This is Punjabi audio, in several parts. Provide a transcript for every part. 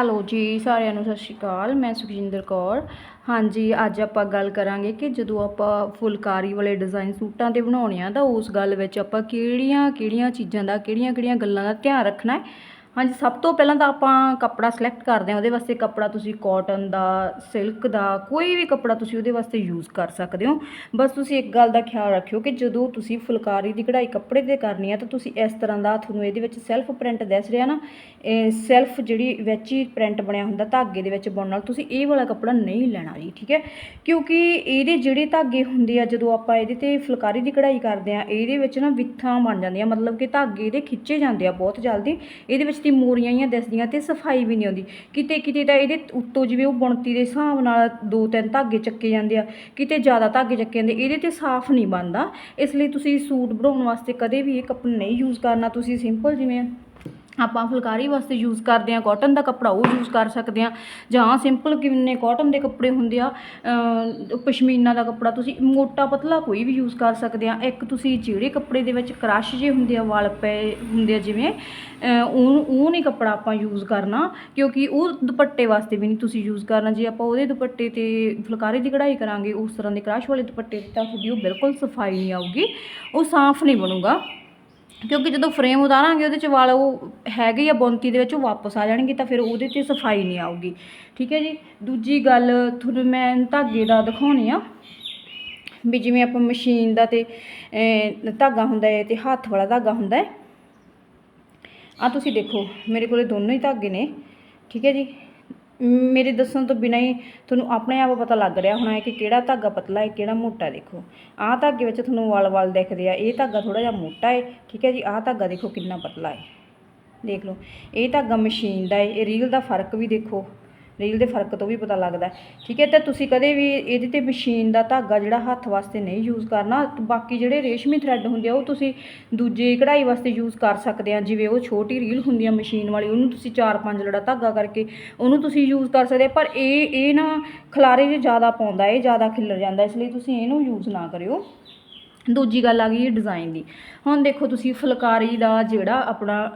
ਹੈਲੋ ਜੀ, ਸਾਰਿਆਂ ਨੂੰ ਸਤਿ ਸ਼੍ਰੀ ਅਕਾਲ, ਮੈਂ ਸੁਖਜਿੰਦਰ ਕੌਰ। ਹਾਂਜੀ, ਅੱਜ ਆਪਾਂ ਗੱਲ ਕਰਾਂਗੇ ਕਿ ਜਦੋਂ ਆਪਾਂ ਫੁਲਕਾਰੀ ਵਾਲੇ ਡਿਜ਼ਾਈਨ ਸੂਟਾਂ ਤੇ ਬਣਾਉਣੇ ਆ, ਤਾਂ ਉਸ ਗੱਲ ਵਿੱਚ ਆਪਾਂ ਕਿਹੜੀਆਂ ਕਿਹੜੀਆਂ ਚੀਜ਼ਾਂ ਦਾ ਕਿਹੜੀਆਂ ਕਿਹੜੀਆਂ ਗੱਲਾਂ ਦਾ ਧਿਆਨ ਰੱਖਣਾ ਹੈ? ਹਾਂਜੀ, ਸਭ ਤੋਂ ਪਹਿਲਾਂ ਤਾਂ ਆਪਾਂ ਕੱਪੜਾ ਸਿਲੈਕਟ ਕਰਦੇ ਹਾਂ, ਉਹਦੇ ਵਾਸਤੇ ਕੱਪੜਾ ਤੁਸੀਂ ਕਾਟਨ ਦਾ ਸਿਲਕ ਦਾ, ਕੋਈ ਵੀ ਕੱਪੜਾ ਤੁਸੀਂ ਉਹਦੇ ਵਾਸਤੇ ਯੂਜ਼ ਕਰ ਸਕਦੇ ਹੋ। ਬਸ ਤੁਸੀਂ ਇੱਕ ਗੱਲ ਦਾ ਖਿਆਲ ਰੱਖਿਓ ਕਿ ਜਦੋਂ ਤੁਸੀਂ ਫੁਲਕਾਰੀ ਦੀ ਕਢਾਈ ਕੱਪੜੇ ਤੇ ਕਰਨੀ ਆ, ਤਾਂ ਤੁਸੀਂ ਇਸ ਤਰ੍ਹਾਂ ਦਾ ਤੁਹਾਨੂੰ ਇਹਦੇ ਵਿੱਚ ਸੈਲਫ ਪ੍ਰਿੰਟ ਦਿਸ ਰਿਹਾ ਨਾ, ਇਹ ਸੈਲਫ ਜਿਹੜੀ ਵਿੱਚ ਹੀ ਪ੍ਰਿੰਟ ਬਣਿਆ ਹੁੰਦਾ ਧਾਗੇ ਦੇ ਵਿੱਚ ਬਣਨ ਨਾਲ, ਤੁਸੀਂ ਇਹ ਵਾਲਾ ਕੱਪੜਾ ਨਹੀਂ ਲੈਣਾ ਜੀ, ਠੀਕ ਹੈ? ਕਿਉਂਕਿ ਇਹਦੇ ਜਿਹੜੇ ਧਾਗੇ ਹੁੰਦੇ ਆ, ਜਦੋਂ ਆਪਾਂ ਇਹਦੇ ਤੇ ਫੁਲਕਾਰੀ ਦੀ ਕਢਾਈ ਕਰਦੇ ਆ, ਇਹਦੇ ਵਿੱਚ ਨਾ ਵਿੱਥਾਂ ਬਣ ਜਾਂਦੀਆਂ, ਮਤਲਬ ਕਿ ਧਾਗੇ ਇਹਦੇ ਖਿੱਚੇ ਜਾਂਦੇ ਆ ਬਹੁਤ ਜਲਦੀ, ਇਹਦੇ ਵਿੱਚ ਦੀ ਮੋਰੀਆਂ ਹੀ ਦਿਸਦੀਆਂ ਤੇ ਸਫ਼ਾਈ ਵੀ ਨਹੀਂ ਆਉਂਦੀ। ਕਿਤੇ ਕਿਤੇ ਤਾਂ ਇਹਦੇ ਉੱਤੋਂ ਜਿਵੇਂ ਉਹ ਬੁਣਤੀ ਦੇ ਹਿਸਾਬ ਨਾਲ ਦੋ ਤਿੰਨ ਧਾਗੇ ਚੱਕੇ ਜਾਂਦੇ ਆ, ਕਿਤੇ ਜ਼ਿਆਦਾ ਧਾਗੇ ਚੱਕੇ ਜਾਂਦੇ, ਇਹਦੇ ਤੇ ਸਾਫ਼ ਨਹੀਂ ਬਣਦਾ। ਇਸ ਲਈ ਤੁਸੀਂ ਸੂਟ ਬਣਾਉਣ ਵਾਸਤੇ ਕਦੇ ਵੀ ਇਹ ਕੱਪੜਾ ਨਹੀਂ ਯੂਜ਼ ਕਰਨਾ, ਤੁਸੀਂ ਸਿੰਪਲ ਜਿਵੇਂ ਆਪਾਂ ਫੁਲਕਾਰੀ ਵਾਸਤੇ ਯੂਜ਼ ਕਰਦੇ ਆ ਕਾਟਨ ਦਾ ਕੱਪੜਾ ਉਹ ਯੂਜ਼ ਕਰ ਸਕਦੇ ਆ ਜਾਂ ਸਿੰਪਲ ਕਿੰਨੇ ਕਾਟਨ ਦੇ ਕੱਪੜੇ ਹੁੰਦੇ ਆ, ਅਹ, ਪਸ਼ਮੀਨਾ ਦਾ ਕੱਪੜਾ ਤੁਸੀਂ ਮੋਟਾ ਪਤਲਾ ਕੋਈ ਵੀ ਯੂਜ਼ ਕਰ ਸਕਦੇ ਆ ਇੱਕ ਤੁਸੀਂ ਜਿਹੜੇ ਕੱਪੜੇ ਦੇ ਵਿੱਚ ਕ੍ਰਸ਼ ਜੇ ਹੁੰਦੇ ਆ, ਵਾਲ ਪਏ ਹੁੰਦੇ ਆ ਜਿਵੇਂ ਉਹ ਉਹ ਨਹੀਂ ਕੱਪੜਾ ਆਪਾਂ ਯੂਜ਼ ਕਰਨਾ, ਕਿਉਂਕਿ ਉਹ ਦੁਪੱਟੇ ਵਾਸਤੇ ਵੀ ਨਹੀਂ ਤੁਸੀਂ ਯੂਜ਼ ਕਰਨਾ। ਜੇ ਆਪਾਂ ਉਹਦੇ ਦੁਪੱਟੇ ਤੇ ਫੁਲਕਾਰੀ ਦੀ ਕਢਾਈ ਕਰਾਂਗੇ, ਉਸ ਤਰ੍ਹਾਂ ਦੇ ਕ੍ਰਸ਼ ਵਾਲੇ ਦੁਪੱਟੇ ਤੇ ਤਾਂ ਤੁਹਾਡੀ ਉਹ ਬਿਲਕੁਲ ਸਫ਼ਾਈ ਨਹੀਂ ਆਊਗੀ, ਉਹ ਸਾਫ਼ ਨਹੀਂ ਬਣੂਗਾ। ਕਿਉਂਕਿ ਜਦੋਂ ਫਰੇਮ ਉਤਾਰਾਂਗੇ, ਉਹਦੇ ਚ ਵਾਲ ਉਹ ਹੈਗੇ ਆ ਬੁਣਤੀ ਦੇ ਵਿੱਚ, ਉਹ ਵਾਪਸ ਆ ਜਾਣਗੇ, ਤਾਂ ਫਿਰ ਉਹਦੇ 'ਚ ਸਫ਼ਾਈ ਨਹੀਂ ਆਊਗੀ। ਠੀਕ ਹੈ ਜੀ? ਦੂਜੀ ਗੱਲ, ਤੁਹਾਨੂੰ ਮੈਂ ਧਾਗੇ ਦਾ ਦਿਖਾਉਣੀ ਆ। ਵੀ ਜਿਵੇਂ ਆਪਾਂ ਮਸ਼ੀਨ ਦਾ ਤੇ ਧਾਗਾ ਹੁੰਦਾ ਹੈ ਤੇ ਹੱਥ ਵਾਲਾ ਧਾਗਾ ਹੁੰਦਾ ਹੈ। ਆ ਤੁਸੀਂ ਦੇਖੋ, ਮੇਰੇ ਕੋਲੇ ਦੋਨੋਂ ਹੀ ਧਾਗੇ ਨੇ। ਠੀਕ ਹੈ ਜੀ? ਮੇਰੇ ਦੱਸਣ ਤੋਂ ਬਿਨਾਂ ਹੀ ਤੁਹਾਨੂੰ ਆਪਣੇ ਆਪ ਪਤਾ ਲੱਗ ਰਿਹਾ ਹੋਣਾ ਹੈ ਕਿ ਕਿਹੜਾ ਧਾਗਾ ਪਤਲਾ ਹੈ, ਕਿਹੜਾ ਮੋਟਾ ਹੈ। ਦੇਖੋ, ਆਹ ਧਾਗੇ ਵਿੱਚ ਤੁਹਾਨੂੰ ਵਲ-ਵਲ ਦਿਖਦੇ ਆ। ਇਹ ਧਾਗਾ ਥੋੜਾ ਜਿਹਾ ਮੋਟਾ ਹੈ, ਠੀਕ ਹੈ ਜੀ? ਆਹ ਧਾਗਾ ਦੇਖੋ ਕਿੰਨਾ ਪਤਲਾ ਹੈ। ਦੇਖ ਲਓ, ਇਹ ਧਾਗਾ ਮਸ਼ੀਨ ਦਾ ਹੈ, ਇਹ ਰੀਲ ਦਾ ਫ਼ਰਕ ਵੀ ਦੇਖੋ। ਰੀਲ ਦੇ ਫ਼ਰਕ ਤੋਂ ਵੀ ਪਤਾ ਲੱਗਦਾ ਠੀਕ ਹੈ, ਤੇ ਤੁਸੀਂ ਕਦੇ ਵੀ ਇਹਦੇ ਤੇ ਮਸ਼ੀਨ ਦਾ ਧਾਗਾ ਜਿਹੜਾ ਹੱਥ ਵਾਸਤੇ ਨਹੀਂ ਯੂਜ਼ ਕਰਨਾ, ਬਾਕੀ ਜਿਹੜੇ ਰੇਸ਼ਮੀ ਥ੍ਰੈਡ ਹੁੰਦੇ ਆ, ਉਹ ਤੁਸੀਂ ਦੂਜੇ ਕਢਾਈ ਵਾਸਤੇ ਯੂਜ਼ ਕਰ ਸਕਦੇ ਆ। ਜਿਵੇਂ ਉਹ ਛੋਟੀ ਰੀਲ ਹੁੰਦੀ ਆ ਮਸ਼ੀਨ ਵਾਲੀ, ਉਹਨੂੰ ਤੁਸੀਂ 4-5 ਲੜਾ ਧਾਗਾ ਕਰਕੇ ਉਹਨੂੰ ਤੁਸੀਂ ਯੂਜ਼ ਕਰ ਸਕਦੇ ਪਰ ਇਹ ਇਹ ਨਾ ਖਲਾਰੇ ਜੇ ਜ਼ਿਆਦਾ ਪਾਉਂਦਾ, ਇਹ ਜ਼ਿਆਦਾ ਖਿਲਰ ਜਾਂਦਾ, ਇਸ ਲਈ ਤੁਸੀਂ ਇਹਨੂੰ ਯੂਜ਼ ਨਾ ਕਰਿਓ। ਦੂਜੀ ਗੱਲ ਆ ਗਈ ਡਿਜ਼ਾਈਨ ਦੀ। ਹੁਣ ਦੇਖੋ ਤੁਸੀਂ ਫੁਲਕਾਰੀ ਦਾ ਜਿਹੜਾ ਆਪਣਾ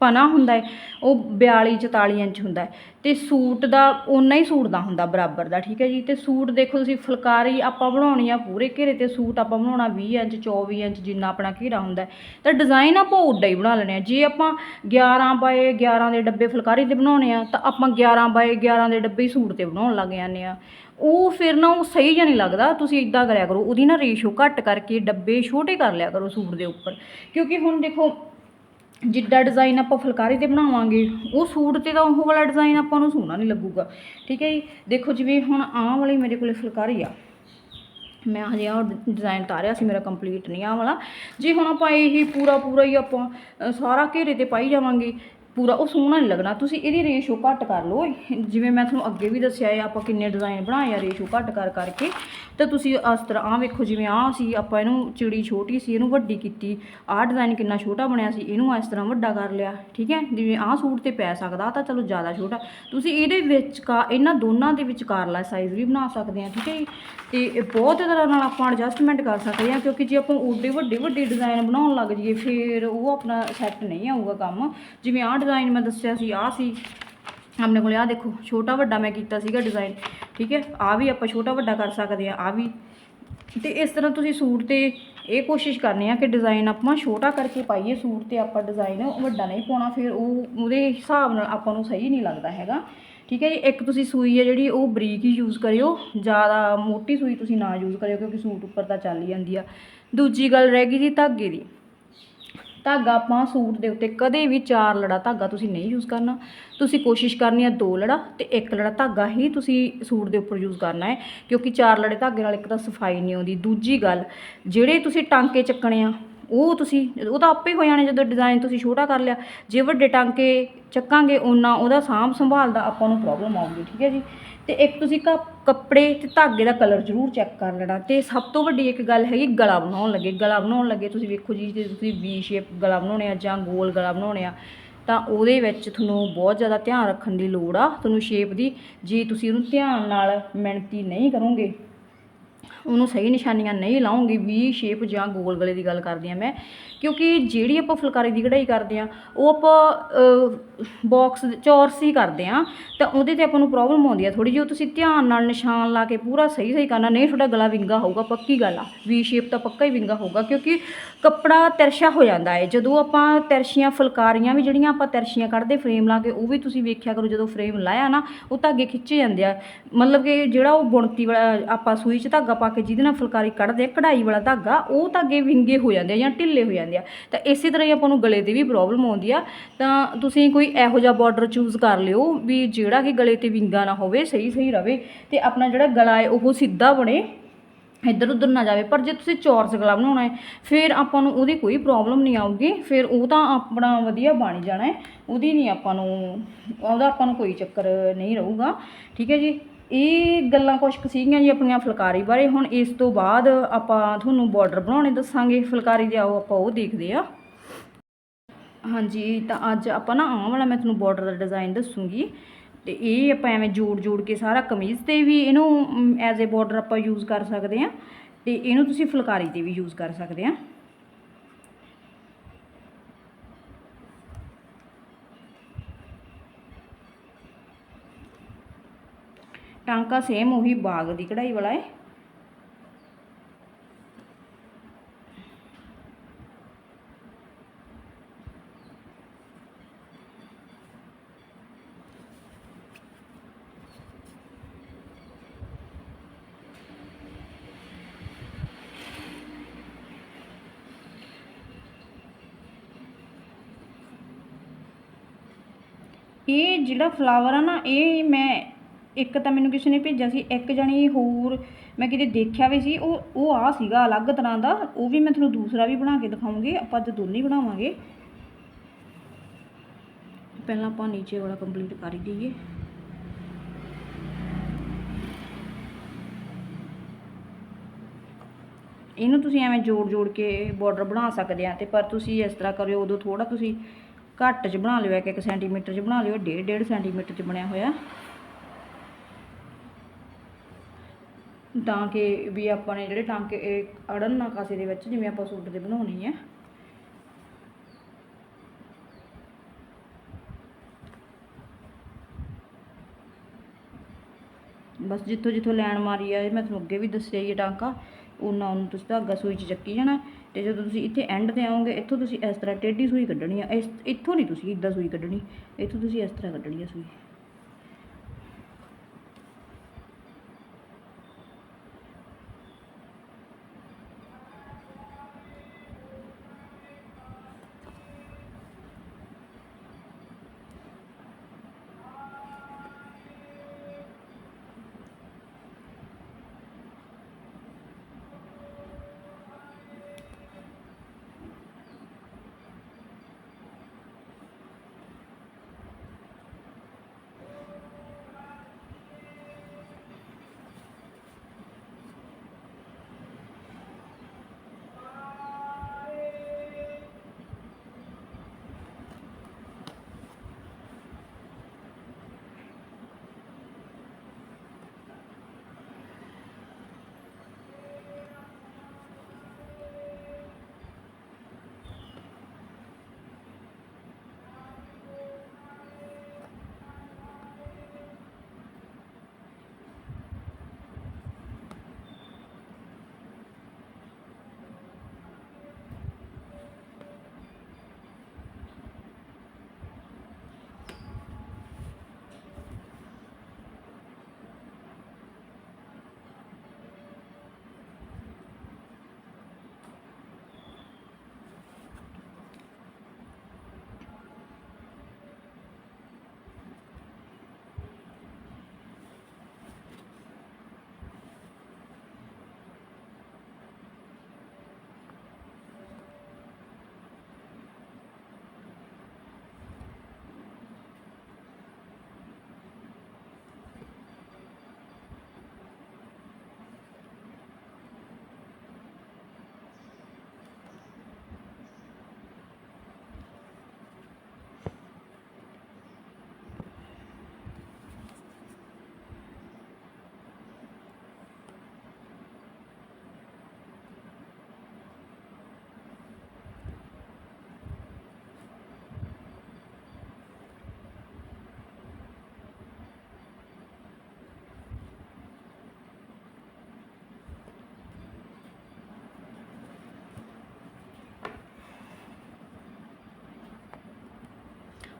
ਪਨਾ ਹੁੰਦਾ ਹੈ, ਉਹ 42 44 ਇੰਚ ਹੁੰਦਾ ਹੈ। ਤੇ ਸੂਟ ਦਾ ਓਨਾ ਹੀ ਸੂਟ ਦਾ ਹੁੰਦਾ ਬਰਾਬਰ ਦਾ, ਠੀਕ ਹੈ ਜੀ? ਤੇ ਸੂਟ ਦੇਖੋ ਤੁਸੀਂ, ਫੁਲਕਾਰੀ ਆਪਾਂ ਬਣਾਉਣੀ ਆ ਪੂਰੇ ਘੇਰੇ ਤੇ ਸੂਟ ਆਪਾਂ ਬਣਾਉਣਾ 20 ਇੰਚ 24 ਇੰਚ ਜਿੰਨਾ ਆਪਣਾ ਘੇਰਾ ਹੁੰਦਾ ਤਾਂ ਡਿਜ਼ਾਈਨ ਆਪਾਂ ਉੱਡਾ ਹੀ ਬਣਾ ਲੈਣੇ ਆ ਜੇ ਆਪਾਂ 11 ਬਾਏ 11 ਦੇ ਡੱਬੇ ਫੁਲਕਾਰੀ 'ਤੇ ਬਣਾਉਣੇ ਆ, ਤਾਂ ਆਪਾਂ 11 ਬਾਏ 11 ਦੇ ਡੱਬੇ ਸੂਟ ਤੇ ਬਣਾਉਣ ਲੱਗ ਜਾਂਦੇ ਆ ਉਹ ਫਿਰ ਨਾ ਉਹ ਸਹੀ ਜਿਹਾ ਨਹੀਂ ਲੱਗਦਾ, ਤੁਸੀਂ ਇਦਾਂ ਕਰਿਆ ਕਰੋ, ਉਹਦੀ ਨਾ ਰੇਸ਼ੋ ਘੱਟ ਕਰਕੇ ਡੱਬੇ ਛੋਟੇ ਕਰ ਲਿਆ ਕਰੋ ਸੂਟ ਦੇ ਉੱਪਰ। ਕਿਉਂਕਿ ਹੁਣ ਦੇਖੋ ਜਿੱਦਾਂ ਡਿਜ਼ਾਈਨ ਆਪਾਂ ਫੁਲਕਾਰੀ ਤੇ ਬਣਾਵਾਂਗੇ, ਉਹ ਸੂਟ ਤੇ ਤਾਂ ਉਹ ਵਾਲਾ ਡਿਜ਼ਾਈਨ ਆਪਾਂ ਨੂੰ ਸੋਹਣਾ ਨਹੀਂ ਲੱਗੂਗਾ। ਠੀਕ ਹੈ ਜੀ? ਦੇਖੋ ਜਿਵੇਂ ਹੁਣ ਆਹ ਵਾਲੀ ਮੇਰੇ ਕੋਲੇ ਫੁਲਕਾਰੀ ਆ। ਮੈਂ ਹਜੇ ਆਹ ਡਿਜ਼ਾਈਨ ਤਾਰਿਆ ਸੀ, ਮੇਰਾ ਕੰਪਲੀਟ ਨਹੀਂ ਆ ਵਾਲਾ। ਜੇ ਹੁਣ ਆਪਾਂ ਇਹੀ ਪੂਰਾ ਪੂਰਾ ਹੀ ਆਪਾਂ ਸਾਰਾ ਘੇਰੇ ਤੇ ਪਾਈ ਜਾਵਾਂਗੇ ਪੂਰਾ, ਉਹ ਸੋਹਣਾ ਨਹੀਂ ਲੱਗਣਾ। ਤੁਸੀਂ ਇਹਦੀ ਰੇਸ਼ੋ ਘੱਟ ਕਰ ਲਓ। ਜਿਵੇਂ ਮੈਂ ਤੁਹਾਨੂੰ ਅੱਗੇ ਵੀ ਦੱਸਿਆ ਹੈ, ਆਪਾਂ ਕਿੰਨੇ ਡਿਜ਼ਾਈਨ ਬਣਾਏ ਆ ਰੇਸ਼ੋ ਘੱਟ ਕਰ ਕਰਕੇ, ਤੇ ਤੁਸੀਂ ਇਸ ਤਰ੍ਹਾਂ ਆਹ ਵੇਖੋ, ਜਿਵੇਂ ਆਹ ਸੀ, ਆਪਾਂ ਇਹਨੂੰ ਚਿੜੀ ਛੋਟੀ ਸੀ, ਇਹਨੂੰ ਵੱਡੀ ਕੀਤੀ। ਆਹ ਡਿਜ਼ਾਈਨ ਕਿੰਨਾ ਛੋਟਾ ਬਣਿਆ ਸੀ, ਇਹਨੂੰ ਇਸ ਤਰ੍ਹਾਂ ਵੱਡਾ ਕਰ ਲਿਆ, ਠੀਕ ਹੈ? ਜਿਵੇਂ ਆਹ ਸੂਟ ਤੇ ਪੈ ਸਕਦਾ ਤਾਂ ਚਲੋ ਜ਼ਿਆਦਾ ਛੋਟਾ। ਤੁਸੀਂ ਇਹਦੇ ਵਿੱਚ ਕਾ, ਇਹਨਾਂ ਦੋਨਾਂ ਦੇ ਵਿਚਕਾਰਲਾ ਸਾਈਜ਼ ਵੀ ਬਣਾ ਸਕਦੇ ਆ, ਠੀਕ ਹੈ ਜੀ? ਤੇ ਬਹੁਤ ਤਰ੍ਹਾਂ ਨਾਲ ਆਪਾਂ ਐਡਜਸਟਮੈਂਟ ਕਰ ਸਕਦੇ ਆ, ਕਿਉਂਕਿ ਜੇ ਆਪਾਂ ਓਡੇ ਵੱਡੇ ਵੱਡੇ ਡਿਜ਼ਾਈਨ ਬਣਾਉਣ ਲੱਗ ਜਾਈਏ, ਫਿਰ ਉਹ ਆਪਣਾ ਸੈੱਟ ਨਹੀਂ ਆਊਗਾ ਕੰਮ। ਜਿਵੇਂ ਆਹ ਡਿਜ਼ਾਈਨ ਮੈਂ ਦੱਸਿਆ ਸੀ, ਆਹ ਸੀ। ਆਪਣੇ ਕੋਲੇ ਆਹ ਦੇਖੋ, ਛੋਟਾ ਵੱਡਾ ਮੈਂ ਕੀਤਾ ਸੀਗਾ ਡਿਜ਼ਾਈਨ ਠੀਕ ਹੈ? ਆਹ ਵੀ ਆਪਾਂ ਛੋਟਾ ਵੱਡਾ ਕਰ ਸਕਦੇ ਆ ਆਹ ਵੀ। ਤੇ ਇਸ ਤਰ੍ਹਾਂ ਤੁਸੀਂ ਸੂਟ ਤੇ ਇਹ ਕੋਸ਼ਿਸ਼ ਕਰਨੀ ਆ ਕਿ ਡਿਜ਼ਾਈਨ ਆਪਾਂ ਛੋਟਾ ਕਰਕੇ ਪਾਈਏ, ਸੂਟ ਤੇ ਆਪਾਂ ਡਿਜ਼ਾਈਨ ਵੱਡਾ ਨਹੀਂ ਪਾਉਣਾ, ਫਿਰ ਉਹ, ਉਹਦੇ ਹਿਸਾਬ ਨਾਲ ਆਪਾਂ ਨੂੰ ਸਹੀ ਨਹੀਂ ਲੱਗਦਾ ਹੈਗਾ, ਠੀਕ ਹੈ ਜੀ? ਇੱਕ ਤੁਸੀਂ ਸੂਈ ਹੈ ਜਿਹੜੀ, ਉਹ ਬਰੀਕ ਹੀ ਯੂਜ਼ ਕਰਿਓ, ਜ਼ਿਆਦਾ ਮੋਟੀ ਸੂਈ ਤੁਸੀਂ ਨਾ ਯੂਜ਼ ਕਰਿਓ, ਕਿਉਂਕਿ ਸੂਟ ਉੱਪਰ ਤਾਂ ਚੱਲ ਹੀ ਜਾਂਦੀ ਆ। ਦੂਜੀ ਗੱਲ ਰਹਿ ਗਈ ਜੀ ਧਾਗੇ ਦੀ। ਧਾਗਾ ਆਪਾਂ ਸੂਟ ਦੇ ਉੱਤੇ ਕਦੇ ਵੀ ਚਾਰ ਲੜਾ ਧਾਗਾ ਤੁਸੀਂ ਨਹੀਂ ਯੂਜ਼ ਕਰਨਾ। ਤੁਸੀਂ ਕੋਸ਼ਿਸ਼ ਕਰਨੀ ਹੈ ਦੋ ਲੜਾ ਤੇ ਇੱਕ ਲੜਾ ਧਾਗਾ ਹੀ ਤੁਸੀਂ ਸੂਟ ਦੇ ਉੱਪਰ ਯੂਜ਼ ਕਰਨਾ ਹੈ, ਕਿਉਂਕਿ ਚਾਰ ਲੜੇ ਧਾਗੇ ਨਾਲ ਇੱਕ ਤਾਂ ਸਫ਼ਾਈ ਨਹੀਂ ਆਉਂਦੀ। ਦੂਜੀ ਗੱਲ, ਜਿਹੜੇ ਤੁਸੀਂ ਟਾਂਕੇ ਚੱਕਣੇ ਆ, ਉਹ ਤੁਸੀਂ, ਉਹ ਤਾਂ ਆਪੇ ਹੋ ਜਾਣੇ ਜਦੋਂ ਡਿਜ਼ਾਈਨ ਤੁਸੀਂ ਛੋਟਾ ਕਰ ਲਿਆ। ਜੇ ਵੱਡੇ ਟਾਂਕੇ ਚੱਕਾਂਗੇ ਉਹਨਾਂ ਉਹਦਾ ਸਾਂਭ ਸੰਭਾਲ ਦਾ ਆਪਾਂ ਨੂੰ ਪ੍ਰੋਬਲਮ ਆਉਂਦੀ ਠੀਕ ਹੈ ਜੀ? ਤੇ ਇੱਕ ਤੁਸੀਂ ਕ ਕੱਪੜੇ ਤੇ ਧਾਗੇ ਦਾ ਕਲਰ ਜ਼ਰੂਰ ਚੈੱਕ ਕਰ ਲੈਣਾ। ਤੇ ਸਭ ਤੋਂ ਵੱਡੀ ਇੱਕ ਗੱਲ ਹੈਗੀ, ਗਲਾ ਬਣਾਉਣ ਲੱਗੇ। ਗਲਾ ਬਣਾਉਣ ਲੱਗੇ, ਤੁਸੀਂ ਵੇਖੋ ਜੀ, ਜੇ ਤੁਸੀਂ ਵੀ ਸ਼ੇਪ ਗਲਾ ਬਣਾਉਣੇ ਆ ਜਾਂ ਗੋਲ ਗਲਾ ਬਣਾਉਣੇ ਆ, ਤਾਂ ਉਹਦੇ ਵਿੱਚ ਤੁਹਾਨੂੰ ਬਹੁਤ ਜ਼ਿਆਦਾ ਧਿਆਨ ਰੱਖਣ ਦੀ ਲੋੜ ਆ। ਤੁਹਾਨੂੰ ਸ਼ੇਪ ਦੀ, ਜੇ ਤੁਸੀਂ ਉਹਨੂੰ ਧਿਆਨ ਨਾਲ ਮਿਹਨਤੀ ਨਹੀਂ ਕਰੋਗੇ ਉਹਨੂੰ ਸਹੀ ਨਿਸ਼ਾਨੀਆਂ ਨਹੀਂ ਲਾਉਂਗੀ, ਵੀ ਸ਼ੇਪ ਜਾਂ ਗੋਲ ਗਲੇ ਦੀ ਗੱਲ ਕਰਦੀ ਆ ਮੈਂ, ਕਿਉਂਕਿ ਜਿਹੜੀ ਆਪਾਂ ਫੁਲਕਾਰੀ ਦੀ ਕਢਾਈ ਕਰਦੇ ਆ ਉਹ ਆਪਾਂ ਬਾਕਸ ਚੌਰਸ ਹੀ ਕਰਦੇ ਆ ਤਾਂ ਉਹਦੇ ਤੇ ਆਪਾਂ ਨੂੰ ਪ੍ਰੋਬਲਮ ਆਉਂਦੀ ਆ ਥੋੜੀ ਜਿਹੀ ਤੁਸੀਂ ਧਿਆਨ ਨਾਲ ਨਿਸ਼ਾਨ ਲਾ ਕੇ ਪੂਰਾ ਸਹੀ ਸਹੀ ਕਰਨਾ, ਨਹੀਂ ਤੁਹਾਡਾ ਗਲਾ ਵਿੰਗਾ ਹੋਊਗਾ, ਪੱਕੀ ਗੱਲ ਆ, ਵੀ ਸ਼ੇਪ ਤਾਂ ਪੱਕਾ ਹੀ ਵਿੰਗਾ ਹੋਊਗਾ, ਕਿਉਂਕਿ ਕੱਪੜਾ ਤਿਰਛਾ ਹੋ ਜਾਂਦਾ ਹੈ, ਜਦੋਂ ਆਪਾਂ ਤਿਰਛੀਆਂ ਫੁਲਕਾਰੀਆਂ ਵੀ ਜਿਹੜੀਆਂ ਆਪਾਂ ਤਿਰਛੀਆਂ ਕੱਢਦੇ ਫਰੇਮ ਲਾ ਕੇ, ਉਹ ਵੀ ਤੁਸੀਂ ਵੇਖਿਆ ਕਰੋ, ਜਦੋਂ ਫਰੇਮ ਲਾਇਆ ਨਾ, ਉਹ ਧਾਗੇ ਖਿੱਚੇ ਜਾਂਦੇ ਆ, ਮਤਲਬ ਕਿ ਜਿਹੜਾ ਉਹ ਬੁਣਤੀ ਵਾਲਾ, ਆਪਾਂ ਸੂਈ 'ਚ ਧਾਗਾ ਪਾ ਕੇ ਜਿਹਦੇ ਨਾਲ ਫੁਲਕਾਰੀ ਕੱਢਦੇ ਆ, ਕਢਾਈ ਵਾਲਾ ਧਾਗਾ, ਉਹ ਧਾਗੇ ਵਿੰਗੇ ਹੋ ਜਾਂਦੇ ਆ ਜਾਂ ਢਿੱਲੇ ਹੋ ਜਾਂਦੇ ਆ। ਤਾਂ ਇਸੇ ਤਰ੍ਹਾਂ ਹੀ ਆਪਾਂ ਨੂੰ ਗਲੇ ਤੇ ਵੀ ਪ੍ਰੋਬਲਮ ਆਉਂਦੀ ਆ। ਤਾਂ ਤੁਸੀਂ ਕੋਈ ਇਹੋ ਜਿਹਾ ਬਾਰਡਰ ਚੂਜ਼ ਕਰ ਲਿਓ ਵੀ ਜਿਹੜਾ ਕਿ ਗਲੇ ਤੇ ਵਿੰਗਾ ਨਾ ਹੋਵੇ, ਸਹੀ ਸਹੀ ਰਵੇ ਤੇ ਆਪਣਾ ਜਿਹੜਾ ਗਲਾ ਹੈ, ਉਹ ਸਿੱਧਾ ਬਣੇ, ਇੱਧਰ ਉੱਧਰ ਨਾ ਜਾਵੇ। ਪਰ ਜੇ ਤੁਸੀਂ ਚੌਰਸ ਗਲਾ ਬਣਾਉਣਾ ਹੈ, ਫਿਰ ਆਪਾਂ ਨੂੰ ਉਹਦੀ ਕੋਈ ਪ੍ਰੋਬਲਮ ਨਹੀਂ ਆਊਗੀ। ਫਿਰ ਉਹ ਤਾਂ ਆਪਣਾ ਵਧੀਆ ਬਣ ਜਾਣਾ ਹੈ। ਉਹਦੀ ਨਹੀਂ ਆਪਾਂ ਨੂੰ, ਉਹਦਾ ਆਪਾਂ ਨੂੰ ਕੋਈ ਚੱਕਰ ਨਹੀਂ ਰਹੂਗਾ। ਠੀਕ ਹੈ ਜੀ? ਇਹ ਗੱਲਾਂ ਕੁਛ ਕੁ ਸੀਗੀਆਂ ਜੀ ਆਪਣੀਆਂ ਫੁਲਕਾਰੀ ਬਾਰੇ। ਹੁਣ ਇਸ ਤੋਂ ਬਾਅਦ ਆਪਾਂ ਤੁਹਾਨੂੰ ਬਾਰਡਰ ਬਣਾਉਣੇ ਦੱਸਾਂਗੇ। ਫੁਲਕਾਰੀ ਦੇ ਆਓ, ਆਪਾਂ ਉਹ ਦੇਖਦੇ ਆ। ਹਾਂਜੀ, ਤਾਂ ਅੱਜ ਆਪਾਂ ਨਾ ਆਹ ਵਾਲਾ ਮੈਂ ਤੁਹਾਨੂੰ ਬਾਰਡਰ ਦਾ ਡਿਜ਼ਾਈਨ ਦੱਸੂਗੀ। ਤੇ ਇਹ ਆਪਾਂ ਐਵੇਂ ਜੋੜ ਜੋੜ ਕੇ ਸਾਰਾ ਕਮੀਜ਼ ਤੇ ਵੀ ਇਹਨੂੰ ਐਜ਼ ਅ ਬਾਰਡਰ ਆਪਾਂ ਯੂਜ਼ ਕਰ ਸਕਦੇ ਆ। ਤੇ ਇਹਨੂੰ ਤੁਸੀਂ ਫੁਲਕਾਰੀ ਤੇ ਵੀ ਯੂਜ਼ ਕਰ ਸਕਦੇ ਆ। ਟਾਂਕਾ ਸੇਮ ਉਹੀ ਬਾਗ ਦੀ ਕਢਾਈ ਵਾਲਾ ਹੈ ਇਹ ਜਿਹੜਾ ਫਲਾਵਰ ਆ ਨਾ ਇਹ ਮੈਂ ਇੱਕ ਤਾਂ ਮੈਨੂੰ ਕਿਸੇ ਨੇ ਭੇਜਿਆ ਸੀ, ਇੱਕ ਜਣੀ ਹੋਰ ਮੈਂ ਕਿਤੇ ਦੇਖਿਆ ਵੀ ਸੀ, ਉਹ ਉਹ ਆ ਸੀਗਾ ਅਲੱਗ ਤਰ੍ਹਾਂ ਦਾ, ਉਹ ਵੀ ਮੈਂ ਤੁਹਾਨੂੰ ਦੂਸਰਾ ਵੀ ਬਣਾ ਕੇ ਦਿਖਾਉਂਗੀ, ਆਪਾਂ ਅੱਜ ਦੋਨੇ ਬਣਾਵਾਂਗੇ। ਪਹਿਲਾਂ ਆਪਾਂ ਨੀਚੇ ਵਾਲਾ ਕੰਪਲੀਟ ਕਰ ਹੀ ਦਈਏ। ਇਹਨੂੰ ਤੁਸੀਂ ਐਵੇਂ ਜੋੜ ਜੋੜ ਕੇ ਬਾਰਡਰ ਬਣਾ ਸਕਦੇ ਆ, ਤੇ ਪਰ ਤੁਸੀਂ ਇਸ ਤਰ੍ਹਾਂ ਕਰਿਓ, ਉਦੋਂ ਥੋੜਾ ਤੁਸੀਂ ਘੱਟ 'ਚ ਬਣਾ ਲਿਓ ਇੱਕ ਇੱਕ ਸੈਂਟੀਮੀਟਰ 'ਚ ਬਣਾ ਲਿਓ ਡੇਢ ਡੇਢ ਸੈਂਟੀਮੀਟਰ 'ਚ ਬਣਿਆ ਹੋਇਆ। ਤਾਂ ਕਿ ਵੀ ਆਪਾਂ ਨੇ ਜਿਹੜੇ ਟਾਂਕੇ ਅੜਨ ਨਾ ਕਾਸੇ ਦੇ ਵਿੱਚ, ਜਿਵੇਂ ਆਪਾਂ ਸੂਟ ਦੇ ਬਣਾਉਣੀ ਹੈ ਬਸ ਜਿੱਥੋਂ ਜਿੱਥੋਂ ਲੈਣ ਮਾਰੀ ਆ ਮੈਂ ਤੁਹਾਨੂੰ ਅੱਗੇ ਵੀ ਦੱਸਿਆ ਹੀ ਹੈ ਟਾਂਕਾ। ਉਹਨਾਂ ਨੂੰ ਤੁਸੀਂ ਧਾਗਾ ਸੂਈ 'ਚ ਚੱਕੀ ਜਾਣਾ ਤੇ ਜਦੋਂ ਤੁਸੀਂ ਇੱਥੇ ਐਂਡ ਤੇ ਆਓਗੇ, ਇੱਥੋਂ ਤੁਸੀਂ ਇਸ ਤਰ੍ਹਾਂ ਟੇਢੀ ਸੂਈ ਕੱਢਣੀ ਆ। ਇਸ, ਇੱਥੋਂ ਨਹੀਂ ਤੁਸੀਂ ਇੱਦਾਂ ਸੂਈ ਕੱਢਣੀ, ਇੱਥੋਂ ਤੁਸੀਂ ਇਸ ਤਰ੍ਹਾਂ ਕੱਢਣੀ ਆ ਸੂਈ।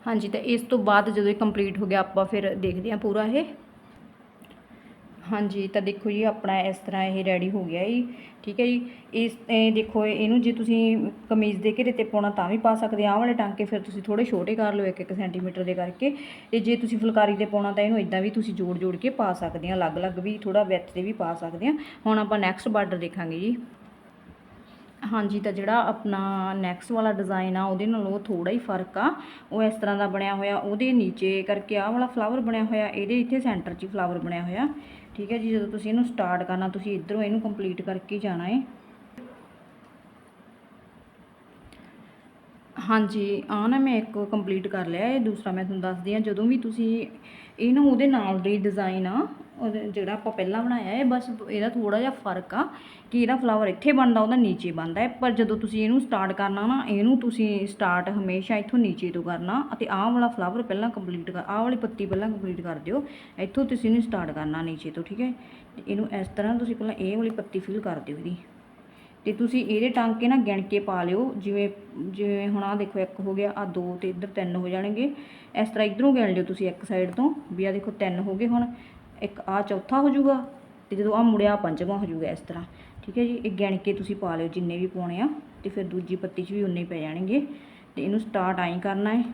ਹਾਂਜੀ, ਤਾਂ ਇਸ ਤੋਂ ਬਾਅਦ ਜਦੋਂ ਇਹ ਕੰਪਲੀਟ ਹੋ ਗਿਆ, ਆਪਾਂ ਫਿਰ ਦੇਖਦੇ ਹਾਂ ਪੂਰਾ ਇਹ। ਹਾਂਜੀ, ਤਾਂ ਦੇਖੋ ਜੀ, ਆਪਣਾ ਇਸ ਤਰ੍ਹਾਂ ਇਹ ਰੈਡੀ ਹੋ ਗਿਆ ਜੀ। ਠੀਕ ਹੈ ਜੀ, ਇਸ, ਇਹ ਦੇਖੋ, ਇਹਨੂੰ ਜੇ ਤੁਸੀਂ ਕਮੀਜ਼ ਦੇ ਘੇਰੇ ਤੇ ਪਾਉਣਾ ਤਾਂ ਵੀ ਪਾ ਸਕਦੇ ਆ। ਆਹ ਵਾਲੇ ਟਾਂਕੇ ਫਿਰ ਤੁਸੀਂ ਥੋੜੇ ਛੋਟੇ ਕਰ ਲਓ 1-1 ਸੈਂਟੀਮੀਟਰ ਦੇ ਕਰਕੇ। ਤੇ ਜੇ ਤੁਸੀਂ ਫੁਲਕਾਰੀ ਤੇ ਪਾਉਣਾ ਤਾਂ ਇਹਨੂੰ ਇਦਾਂ ਵੀ ਤੁਸੀਂ ਜੋੜ ਜੋੜ ਕੇ ਪਾ ਸਕਦੇ ਆ। ਅਲੱਗ-ਅਲੱਗ ਵੀ ਥੋੜਾ ਵਿੱਥ ਤੇ ਵੀ ਪਾ ਸਕਦੇ ਆ। ਹੁਣ ਆਪਾਂ ਨੈਕਸਟ ਬਾਰਡਰ ਦੇਖਾਂਗੇ ਜੀ। ਹਾਂਜੀ, ਤਾਂ ਜਿਹੜਾ ਆਪਣਾ ਨੈਕਸਟ ਵਾਲਾ ਡਿਜ਼ਾਈਨ ਆ, ਉਹਦੇ ਨਾਲੋਂ ਥੋੜਾ ਹੀ ਫ਼ਰਕ ਆ। ਉਹ ਇਸ ਤਰ੍ਹਾਂ ਦਾ ਬਣਿਆ ਹੋਇਆ, ਉਹਦੇ ਨੀਚੇ ਕਰਕੇ ਆਹ ਵਾਲਾ ਫਲਾਵਰ ਬਣਿਆ ਹੋਇਆ, ਇਹਦੇ ਇੱਥੇ ਸੈਂਟਰ 'ਚ ਫਲਾਵਰ ਬਣਿਆ ਹੋਇਆ। ਠੀਕ ਹੈ ਜੀ, ਜਦੋਂ ਤੁਸੀਂ ਇਹਨੂੰ ਸਟਾਰਟ ਕਰਨਾ, ਤੁਸੀਂ ਇਧਰੋਂ ਇਹਨੂੰ ਕੰਪਲੀਟ ਕਰਕੇ ਜਾਣਾ ਹੈ ਹਾਂਜੀ ਆ ਨਾ ਮੈਂ ਇੱਕ ਕੰਪਲੀਟ ਕਰ ਲਿਆ, ਇਹ ਦੂਸਰਾ ਮੈਂ ਤੁਹਾਨੂੰ ਦੱਸਦੀ ਆ ਜਦੋਂ ਵੀ ਤੁਸੀਂ ਇਹਨੂੰ ਉਹਦੇ ਨਾਲ ਦੇ ਡਿਜ਼ਾਈਨ ਆ ਜਿਹੜਾ ਆਪਾਂ ਪਹਿਲਾਂ ਬਣਾਇਆ ਹੈ ਬਸ ਇਹਦਾ ਥੋੜਾ ਜਿਹਾ ਫ਼ਰਕ ਆ ਕਿ ਇਹਦਾ ਫਲਾਵਰ ਇੱਥੇ ਬਣਦਾ, ਉਹਦਾ ਨੀਚੇ ਬਣਦਾ ਹੈ। ਪਰ ਜਦੋਂ ਤੁਸੀਂ ਇਹਨੂੰ ਸਟਾਰਟ ਕਰਨਾ ਨਾ, ਇਹਨੂੰ ਤੁਸੀਂ ਸਟਾਰਟ ਹਮੇਸ਼ਾ ਇੱਥੋਂ ਨੀਚੇ ਤੋਂ ਕਰਨਾ ਅਤੇ ਆਹ ਵਾਲਾ ਫਲਾਵਰ ਪਹਿਲਾਂ ਕੰਪਲੀਟ ਕਰ, ਆਹ ਵਾਲੀ ਪੱਤੀ ਪਹਿਲਾਂ ਕੰਪਲੀਟ ਕਰ ਦਿਓ। ਇੱਥੋਂ ਤੁਸੀਂ ਇਹਨੂੰ ਸਟਾਰਟ ਕਰਨਾ ਨੀਚੇ ਤੋਂ, ਠੀਕ ਹੈ? ਤੇ ਇਹਨੂੰ ਇਸ ਤਰ੍ਹਾਂ ਤੁਸੀਂ ਪਹਿਲਾਂ ਇਹ ਵਾਲੀ ਪੱਤੀ ਫਿਲ ਕਰ ਦਿਓ ਇਹਦੀ। ਤੇ ਤੁਸੀਂ ਇਹਦੇ ਟਾਂਕੇ ਨਾ ਗਿਣ ਕੇ ਪਾ ਲਿਓ, ਜਿਵੇਂ ਜਿਵੇਂ ਹੁਣ ਆ ਦੇਖੋ, ਇੱਕ ਹੋ ਗਿਆ ਆ ਦੋ ਤੇ ਇੱਧਰ ਤਿੰਨ ਹੋ ਜਾਣਗੇ। ਇਸ ਤਰ੍ਹਾਂ ਇਧਰੋਂ ਗਿਣ ਲਿਓ ਤੁਸੀਂ ਇੱਕ ਸਾਈਡ ਤੋਂ, ਵੀ ਆ ਦੇਖੋ ਤਿੰਨ ਹੋ ਗਏ ਹੁਣ। ਇੱਕ ਆ ਚੌਥਾ ਹੋ ਜਾਊਗਾ ਤੇ ਜਦੋਂ ਆ ਮੁੜਿਆ ਪੰਜਵਾਂ ਹੋ ਜਾਊਗਾ ਇਸ ਤਰ੍ਹਾਂ। ਠੀਕ ਹੈ ਜੀ? ਇਹ ਗਿਣ ਕੇ ਤੁਸੀਂ ਪਾ ਲਿਓ ਜਿੰਨੇ ਵੀ ਪਾਉਣੇ ਆ ਤੇ ਫਿਰ ਦੂਜੀ ਪੱਤੀ 'ਚ ਵੀ ਉਨੇ ਹੀ ਪੈ ਜਾਣਗੇ ਤੇ ਇਹਨੂੰ ਸਟਾਰਟ ਆਈ ਕਰਨਾ ਹੈ।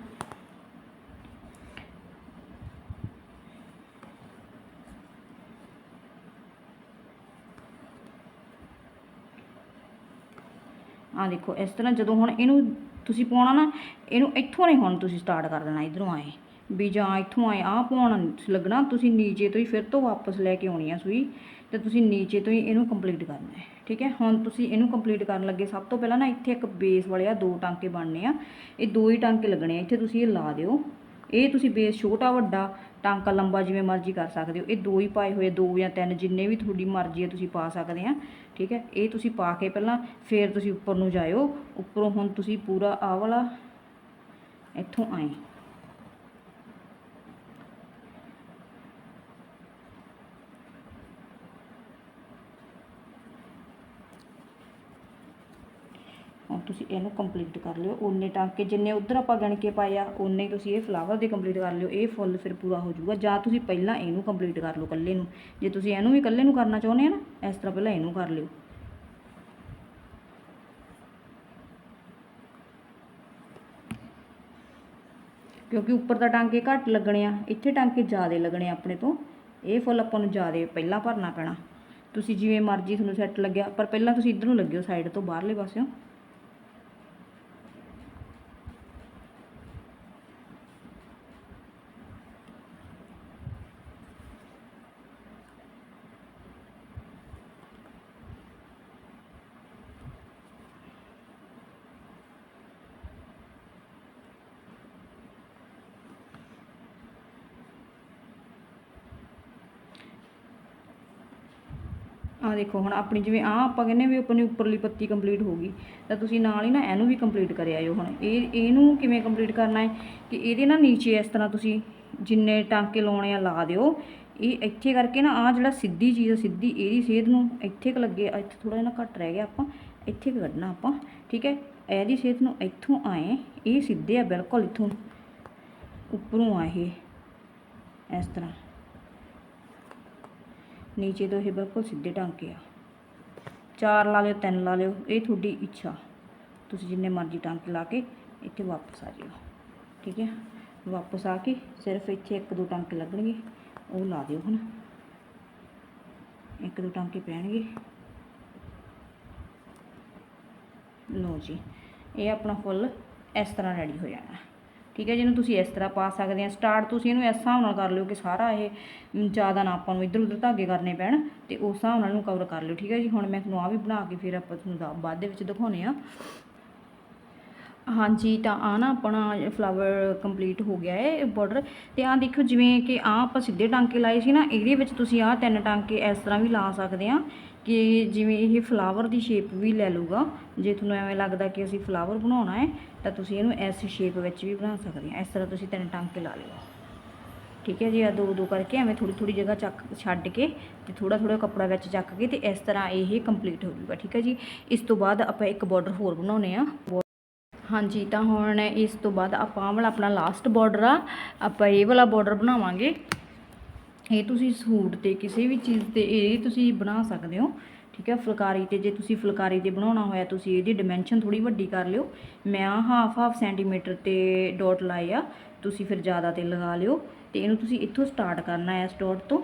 ਆ ਦੇਖੋ, ਇਸ ਤਰ੍ਹਾਂ ਜਦੋਂ ਹੁਣ ਇਹਨੂੰ ਤੁਸੀਂ ਪਾਉਣਾ ਨਾ, ਇਹਨੂੰ ਇੱਥੋਂ ਨਹੀਂ ਹੁਣ ਤੁਸੀਂ ਸਟਾਰਟ ਕਰ ਦੇਣਾ, ਇਧਰੋਂ ਆਏ। ਵੀ ਜਾਂ ਇੱਥੋਂ ਆਏ, ਆਹ ਪਾਉਣਾ ਲੱਗਣਾ, ਤੁਸੀਂ ਨੀਚੇ ਤੋਂ ਹੀ ਫਿਰ ਤੋਂ ਵਾਪਸ ਲੈ ਕੇ ਆਉਣੀ ਆ ਸੂਈ ਤੇ ਤੁਸੀਂ ਨੀਚੇ ਤੋਂ ਹੀ ਇਹਨੂੰ ਕੰਪਲੀਟ ਕਰਨਾ ਹੈ, ਠੀਕ ਹੈ? ਹੁਣ ਤੁਸੀਂ ਇਹਨੂੰ ਕੰਪਲੀਟ ਕਰਨ ਲੱਗੇ, ਸਭ ਤੋਂ ਪਹਿਲਾਂ ਨਾ ਇੱਥੇ ਇੱਕ ਬੇਸ ਵਾਲੇ ਆ, ਦੋ ਟਾਂਕੇ ਬਣਨੇ ਆ, ਇਹ ਦੋ ਹੀ ਟਾਂਕੇ ਲੱਗਣੇ ਆ, ਇੱਥੇ ਤੁਸੀਂ ਇਹ ਲਾ ਦਿਓ, ਇਹ ਤੁਸੀਂ ਬੇਸ ਛੋਟਾ, ਵੱਡਾ, ਟਾਂਕਾ ਲੰਬਾ ਜਿਵੇਂ ਮਰਜ਼ੀ ਕਰ ਸਕਦੇ ਹੋ, ਇਹ ਦੋ ਹੀ ਪਾਏ ਹੋਏ ਦੋ ਜਾਂ ਤਿੰਨ ਜਿੰਨੇ ਵੀ ਤੁਹਾਡੀ ਮਰਜ਼ੀ ਹੈ ਤੁਸੀਂ ਪਾ ਸਕਦੇ ਆ, ਠੀਕ ਹੈ? ਇਹ ਤੁਸੀਂ ਪਾ ਕੇ ਪਹਿਲਾਂ ਫੇਰ ਤੁਸੀਂ ਉੱਪਰ ਨੂੰ ਜਾਇਓ, ਉੱਪਰੋਂ ਹੁਣ ਤੁਸੀਂ ਪੂਰਾ ਆਹ ਵਾਲਾ ਇੱਥੋਂ ਆਏ ਹੁਣ ਤੁਸੀਂ ਇਹਨੂੰ ਕੰਪਲੀਟ ਕਰ ਲਿਓ। ਓਨੇ ਟਾਂਕੇ ਜਿੰਨੇ ਉਧਰ ਆਪਾਂ ਗਣ ਕੇ ਪਾਏ ਆ, ਓਨੇ ਤੁਸੀਂ ਇਹ ਫਲਾਵਰ ਦੇ ਕੰਪਲੀਟ ਕਰ ਲਿਓ। ਇਹ ਫੁੱਲ ਫਿਰ ਪੂਰਾ ਹੋ ਜਾਊਗਾ। ਜਾਂ ਤੁਸੀਂ ਪਹਿਲਾਂ ਇਹਨੂੰ ਕੰਪਲੀਟ ਕਰ ਲਓ ਇਕੱਲੇ ਨੂੰ। ਜੇ ਤੁਸੀਂ ਇਹਨੂੰ ਵੀ ਇਕੱਲੇ ਨੂੰ ਕਰਨਾ ਚਾਹੁੰਦੇ ਆ ਨਾ, ਇਸ ਤਰ੍ਹਾਂ ਪਹਿਲਾਂ ਇਹਨੂੰ ਕਰ ਲਿਓ। ਕਿਉਂਕਿ ਉੱਪਰ ਦਾ ਟਾਂਕੇ ਘੱਟ ਲੱਗਣੇ ਆ। ਇੱਥੇ ਟਾਂਕੇ ਜ਼ਿਆਦਾ ਲੱਗਣੇ ਆਪਣੇ ਤੋਂ। ਇਹ ਫੁੱਲ ਆਪਾਂ ਨੂੰ ਜ਼ਿਆਦਾ ਪਹਿਲਾਂ ਭਰਨਾ ਪੈਣਾ। ਤੁਸੀਂ ਜਿਵੇਂ ਮਰਜ਼ੀ ਤੁਹਾਨੂੰ ਸੈੱਟ ਲੱਗਿਆ, ਪਰ ਪਹਿਲਾਂ ਤੁਸੀਂ ਇਧਰੋਂ ਲੱਗਿਓ ਸਾਈਡ ਤੋਂ ਬਾਹਰਲੇ ਪਾਸਿਓਂ। ਆ ਦੇਖੋ ਹੁਣ ਆਪਣੀ ਜਿਵੇਂ ਆ ਆਪਾਂ ਕਹਿੰਦੇ ਵੀ ਆਪਣੀ ਉੱਪਰਲੀ ਪੱਤੀ ਕੰਪਲੀਟ ਹੋ ਗਈ ਤਾਂ ਤੁਸੀਂ ਨਾਲ ਹੀ ਨਾ ਇਹਨੂੰ ਵੀ ਕੰਪਲੀਟ ਕਰ ਆਇਓ ਹੁਣ। ਇਹ ਇਹਨੂੰ ਕਿਵੇਂ ਕੰਪਲੀਟ ਕਰਨਾ ਹੈ ਕਿ ਇਹਦੇ ਨਾ ਨੀਚੇ ਇਸ ਤਰ੍ਹਾਂ ਤੁਸੀਂ ਜਿੰਨੇ ਟਾਂਕੇ ਲਾਉਣੇ ਆ ਲਾ ਦਿਓ। ਇਹ ਇੱਥੇ ਕਰਕੇ ਨਾ ਆ ਜਿਹੜਾ ਸਿੱਧੀ ਚੀਜ਼ ਆ, ਸਿੱਧੀ ਇਹਦੀ ਸੇਧ ਨੂੰ ਇੱਥੇ ਕ ਲੱਗੇ ਇੱਥੇ ਥੋੜਾ ਜਿਹਾ ਨਾ ਘੱਟ ਰਹਿ ਗਿਆ ਆਪਾਂ ਇੱਥੇ ਕੁ ਕੱਢਣਾ ਆਪਾਂ ਠੀਕ ਹੈ? ਇਹਦੀ ਸੇਧ ਨੂੰ ਇੱਥੋਂ ਆਏ ਇਹ ਸਿੱਧੇ ਆ ਬਿਲਕੁਲ ਇੱਥੋਂ ਉੱਪਰੋਂ ਆ ਇਹ ਇਸ ਤਰ੍ਹਾਂ। ਨੀਚੇ ਤੋਂ ਇਹ ਬਿਲਕੁਲ ਸਿੱਧੇ ਟਾਂਕੇ ਆ। ਚਾਰ ਲਾ ਲਿਓ, ਤਿੰਨ ਲਾ ਲਿਓ, ਇਹ ਤੁਹਾਡੀ ਇੱਛਾ। ਤੁਸੀਂ ਜਿੰਨੇ ਮਰਜ਼ੀ ਟਾਂਕੇ ਲਾ ਕੇ ਇੱਥੇ ਵਾਪਸ ਆ ਜਿਓ। ਠੀਕ ਹੈ? ਵਾਪਸ ਆ ਕੇ ਸਿਰਫ ਇੱਥੇ ਇੱਕ ਦੋ ਟਾਂਕੇ ਲੱਗਣਗੇ, ਉਹ ਲਾ ਦਿਓ ਹੁਣ। ਇੱਕ ਦੋ ਟਾਂਕੇ ਪੈਣਗੇ। ਲਓ ਜੀ, ਇਹ ਆਪਣਾ ਫੁੱਲ ਇਸ ਤਰ੍ਹਾਂ ਰੈਡੀ ਹੋ ਜਾਣਾ। ਠੀਕ ਹੈ, ਜਿਹਨੂੰ ਤੁਸੀਂ ਇਸ ਤਰ੍ਹਾਂ ਪਾ ਸਕਦੇ ਆ। ਸਟਾਰਟ ਤੁਸੀਂ ਇਹਨੂੰ ਇਸ ਹਿਸਾਬ ਨਾਲ ਕਰ ਲਿਓ ਕਿ ਸਾਰਾ ਇਹ ਜ਼ਿਆਦਾ ਨਾ ਆਪਾਂ ਨੂੰ ਇੱਧਰ ਉੱਧਰ ਧਾਗੇ ਕਰਨੇ ਪੈਣ ਤੇ ਉਸ ਹਿਸਾਬ ਨਾਲ ਇਹਨੂੰ ਕਵਰ ਕਰ ਲਿਓ, ਠੀਕ ਹੈ ਜੀ? ਹੁਣ ਮੈਂ ਤੁਹਾਨੂੰ ਆ ਵੀ ਬਣਾ ਕੇ ਫਿਰ ਆਪਾਂ ਤੁਹਾਨੂੰ ਬਾਅਦ ਦੇ ਵਿੱਚ ਦਿਖਾਉਣੇ ਆ। ਹਾਂਜੀ, ਤਾਂ ਆ ਨਾ ਆਪਣਾ ਫਲਾਵਰ ਕੰਪਲੀਟ ਹੋ ਗਿਆ ਹੈ ਬਾਰਡਰ ਤੇ ਆ ਦੇਖੋ ਜਿਵੇਂ ਕਿ ਆ ਆਪਾਂ ਸਿੱਧੇ ਟਾਂਕੇ ਲਾਏ ਸੀ ਨਾ, ਇਹਦੇ ਵਿੱਚ ਤੁਸੀਂ ਆ ਤਿੰਨ ਟਾਂਕੇ ਇਸ ਤਰ੍ਹਾਂ ਵੀ ਲਾ ਸਕਦੇ ਆ। ਕਿ ਜਿਵੇਂ ਇਹ ਫਲਾਵਰ ਦੀ ਸ਼ੇਪ ਵੀ ਲੈ ਲੂਗਾ ਜੇ ਤੁਹਾਨੂੰ ਐਵੇਂ ਲੱਗਦਾ ਕਿ ਅਸੀਂ ਫਲਾਵਰ ਬਣਾਉਣਾ ਹੈ, ਤਾਂ ਤੁਸੀਂ ਇਹਨੂੰ ਇਸ ਸ਼ੇਪ ਵਿੱਚ ਵੀ ਬਣਾ ਸਕਦੇ ਆ ਇਸ ਤਰ੍ਹਾਂ ਤੁਸੀਂ ਤਿੰਨ ਟਾਂਕੇ ਲਾ ਲਿਓ। ਠੀਕ ਹੈ ਜੀ ਆ ਦੋ ਦੋ ਕਰਕੇ ਐਵੇਂ ਥੋੜੀ ਥੋੜੀ ਜਗ੍ਹਾ ਚੱਕ, ਛੱਡ ਕੇ ਤੇ ਥੋੜਾ ਥੋੜਾ ਕੱਪੜਾ ਵਿੱਚ ਚੱਕ ਕੇ ਤੇ ਇਸ ਤਰ੍ਹਾਂ ਇਹ ਕੰਪਲੀਟ ਹੋ ਜਾਊਗਾ। ਠੀਕ ਹੈ ਜੀ, ਇਸ ਤੋਂ ਬਾਅਦ ਆਪਾਂ ਇੱਕ ਬਾਰਡਰ ਹੋਰ ਬਣਾਉਣੇ ਆ। ਹਾਂਜੀ, ਤਾਂ ਹੁਣ ਇਸ ਤੋਂ ਬਾਅਦ ਆਪਾਂ ਆਹ ਵਾਲਾ ਆਪਣਾ ਲਾਸਟ ਬਾਰਡਰ ਆ। ਆਪਾਂ ਇਹ ਵਾਲਾ ਬਾਰਡਰ ਬਣਾਵਾਂਗੇ। ਇਹ ਤੁਸੀਂ ਸੂਟ ਤੇ ਕਿਸੇ ਵੀ ਚੀਜ਼ ਤੇ ਇਹ ਤੁਸੀਂ ਬਣਾ ਸਕਦੇ ਹੋ, ਠੀਕ ਹੈ? ਫੁਲਕਾਰੀ ਤੇ ਜੇ ਤੁਸੀਂ ਫੁਲਕਾਰੀ ਤੇ ਬਣਾਉਣਾ ਹੋਇਆ, ਤੁਸੀਂ ਇਹਦੀ ਡਿਮੈਂਸ਼ਨ ਥੋੜੀ ਵੱਡੀ ਕਰ ਲਿਓ। ਮੈਂ ਹਾਫ ਹਾਫ ਸੈਂਟੀਮੀਟਰ ਤੇ ਡਾਟ ਲਾਏ ਆ, ਤੁਸੀਂ ਫਿਰ ਜ਼ਿਆਦਾ ਤੇ ਲਗਾ ਲਿਓ। ਤੇ ਇਹਨੂੰ ਤੁਸੀਂ ਇੱਥੋਂ ਸਟਾਰਟ ਕਰਨਾ ਹੈ ਇਸ ਡਾਟ ਤੋਂ।